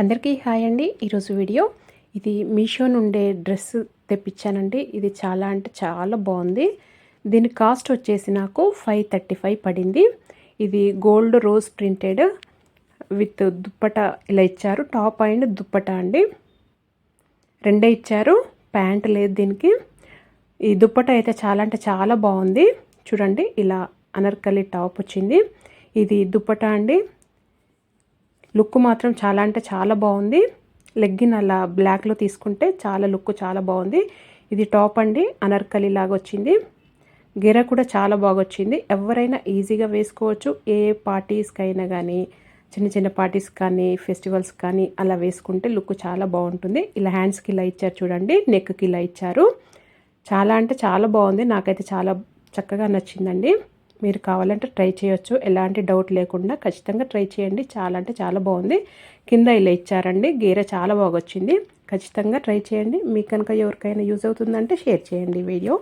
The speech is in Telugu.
అందరికీ హాయ్ అండి. ఈరోజు వీడియో. ఇది మీషో నుండే డ్రెస్ తెప్పించానండి. ఇది చాలా అంటే చాలా బాగుంది. దీని కాస్ట్ వచ్చేసి నాకు ఫైవ్ థర్టీ ఫైవ్ పడింది. ఇది గోల్డ్ రోజ్ ప్రింటెడ్ విత్ దుప్పట ఇలా ఇచ్చారు. టాప్ అండ్ దుప్పట అండి. రెండే ఇచ్చారు. ప్యాంట్ లేదు దీనికి. ఈ దుప్పట అయితే చాలా అంటే చాలా బాగుంది. చూడండి ఇలా అనర్కలి టాప్ వచ్చింది. ఇది దుప్పట అండి. లుక్ మాత్రం చాలా అంటే చాలా బాగుంది. లెగ్గిన్ అలా బ్లాక్లో తీసుకుంటే చాలా లుక్ చాలా బాగుంది. ఇది టాప్ అండి అనర్కలి లాగా వచ్చింది. గిర కూడా చాలా బాగా వచ్చింది. ఎవరైనా ఈజీగా వేసుకోవచ్చు ఏ పార్టీస్కైనా కానీ చిన్న చిన్న పార్టీస్ కానీ ఫెస్టివల్స్ కానీ అలా వేసుకుంటే లుక్ చాలా బాగుంటుంది. ఇలా హ్యాండ్స్కి ఇలా ఇచ్చారు చూడండి నెక్కి ఇలా ఇచ్చారు. చాలా అంటే చాలా బాగుంది. నాకైతే చాలా చక్కగా నచ్చిందండి. మీరు కావాలంటే ట్రై చేయొచ్చు. ఎలాంటి డౌట్ లేకుండా ఖచ్చితంగా ట్రై చేయండి. చాలా అంటే చాలా బాగుంది. కింద ఇలా ఇచ్చారండి. గీర చాలా బాగా వచ్చింది ఖచ్చితంగా ట్రై చేయండి. మీకు కనుక ఎవరికైనా యూజ్ అవుతుందంటే షేర్ చేయండి వీడియో.